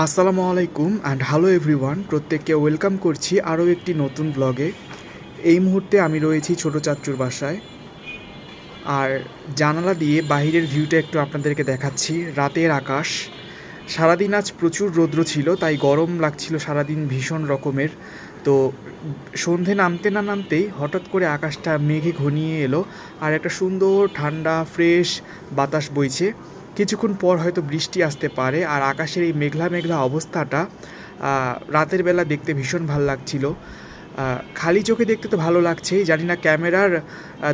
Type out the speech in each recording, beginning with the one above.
আসসালামু আলাইকুম and hello everyone প্রত্যেককে ওয়েলকাম করছি আরও একটি নতুন ব্লগে এই মুহূর্তে আমি রয়েছি ছোটো চাচ্চুর বাসায়। আর জানালা দিয়ে বাইরের ভিউটা একটু আপনাদেরকে দেখাচ্ছি। রাতের আকাশ। সারাদিন আজ প্রচুর রৌদ্র ছিল, তাই গরম লাগছিল সারাদিন ভীষণ রকমের। তো সন্ধে নামতে না নামতেই হঠাৎ করে আকাশটা মেঘে ঘনিয়ে এলো, আর একটা সুন্দর ঠান্ডা ফ্রেশ বাতাস বইছে। কিছুক্ষণ পর হয়তো বৃষ্টি আসতে পারে আর আকাশের এই মেঘলা মেঘলা অবস্থাটা রাতের বেলা দেখতে ভীষণ ভালো লাগছিল। খালি চোখে দেখতে তো ভালো লাগছেই জানি না ক্যামেরার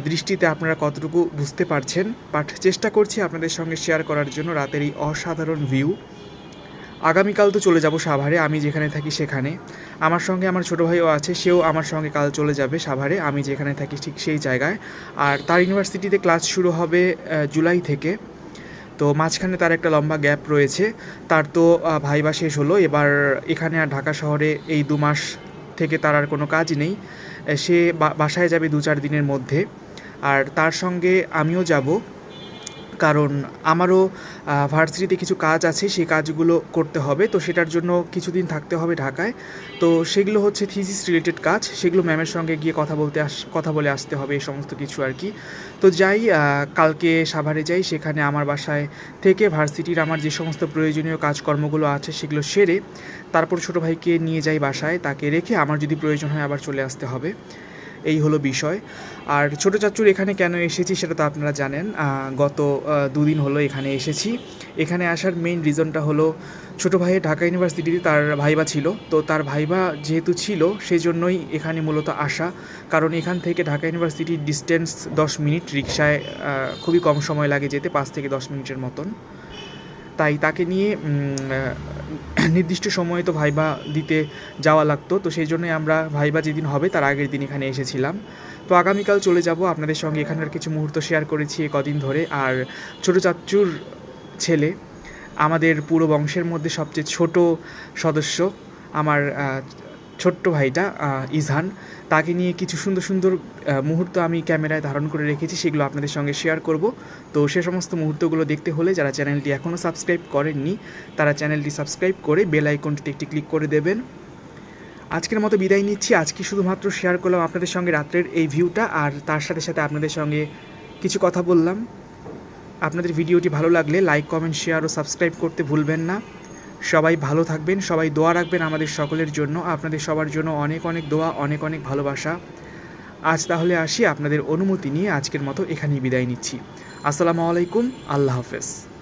দৃষ্টিতে আপনারা কতটুকু বুঝতে পারছেন, বাট চেষ্টা করছি আপনাদের সঙ্গে শেয়ার করার জন্য রাতের এই অসাধারণ ভিউ। আগামীকাল তো চলে যাব সাভারে, আমি যেখানে থাকি সেখানে। আমার সঙ্গে আমার ছোটো ভাইও আছে, সেও আমার সঙ্গে কাল চলে যাবে সাভারে, আমি যেখানে থাকি ঠিক সেই জায়গায়। আর তার ইউনিভার্সিটিতে ক্লাস শুরু হবে জুলাই থেকে। তো মাঝখানে তার একটা লম্বা গ্যাপ রয়েছে। তার তো ভাইবা শেষ হলো। এবার এখানে আর ঢাকা শহরে এই দু মাস থেকে তার আর কোনো কাজ নেই। সে বাসায় যাবে দু চার দিনের মধ্যে। আর তার সঙ্গে আমিও যাব। কারণ আমারও ভার্সিটিতে কিছু কাজ আছে, সেই কাজগুলো করতে হবে। তো সেটার জন্য কিছুদিন থাকতে হবে ঢাকায়। তো সেগুলো হচ্ছে থিসিস রিলেটেড কাজ। সেগুলো ম্যামের সঙ্গে গিয়ে কথা বলতে আস, কথা বলে আসতে হবে, এই সমস্ত কিছু আর কি। তো যাই কালকে সাভারে যাই, সেখানে আমার বাসায় থেকে ভার্সিটির আমার যে সমস্ত প্রয়োজনীয় কাজকর্মগুলো আছে, সেগুলো সেরে তারপর ছোটো ভাইকে নিয়ে যাই বাসায়। তাকে রেখে আমার যদি প্রয়োজন হয় আবার চলে আসতে হবে। এই হলো বিষয়। আর ছোটো চাচুর এখানে কেন এসেছি সেটা তো আপনারা জানেন গত দুদিন হলো এখানে এসেছি। এখানে আসার মেইন রিজনটা হলো ছোটো ভাইয়ের ঢাকা ইউনিভার্সিটিতে তার ভাইবা ছিল। তো তার ভাইবা যেহেতু ছিল সেই জন্যই এখানে মূলত আসা। কারণ এখান থেকে ঢাকা ইউনিভার্সিটির ডিস্টেন্স দশ মিনিট রিক্সায় খুবই কম সময় লাগে যেতে, পাঁচ থেকে দশ মিনিটের মতন। তাই তাকে নিয়ে নির্দিষ্ট সময়ে তো ভাইবা দিতে যাওয়া লাগতো। তো সেই জন্যই আমরা ভাইবা যেদিন হবে তার আগের দিন এখানে এসেছিলাম। তো আগামীকাল চলে যাব। আপনাদের সঙ্গে এখানকার কিছু মুহূর্ত শেয়ার করেছি কদিন ধরে। আর ছোটো চাচ্চুর ছেলে, আমাদের পুরো বংশের মধ্যে সবচেয়ে ছোট সদস্য, আমার ছোট্ট ভাইটা ইজহান। তাকে নিয়ে কিছু সুন্দর সুন্দর মুহূর্ত আমি ক্যামেরায় ধারণ করে রেখেছি, সেগুলো আপনাদের সঙ্গে শেয়ার করব। তো সে সমস্ত মুহূর্তগুলো দেখতে হলে যারা চ্যানেলটি এখনও সাবস্ক্রাইব করেননি, তারা চ্যানেলটি সাবস্ক্রাইব করে বেল আইকনটিতে একটি ক্লিক করে দেবেন। আজকের মতো বিদায় নিচ্ছি। আজকে শুধুমাত্র শেয়ার করলাম আপনাদের সঙ্গে রাত্রের এই ভিউটা আর তার সাথে সাথে আপনাদের সঙ্গে কিছু কথা বললাম। আপনাদের ভিডিওটি ভালো লাগলে লাইক কমেন্ট শেয়ার ও সাবস্ক্রাইব করতে ভুলবেন না। সবাই ভালো থাকবেন, সবাই দোয়া রাখবেন আমাদের সকলের জন্য। আপনাদের সবার জন্য অনেক অনেক দোয়া, অনেক অনেক ভালোবাসা। আজ তাহলে আসি আপনাদের অনুমতি নিয়ে আজকের মতো এখানেই বিদায় নিচ্ছি। আসসালামু আলাইকুম, আল্লাহ হাফেজ।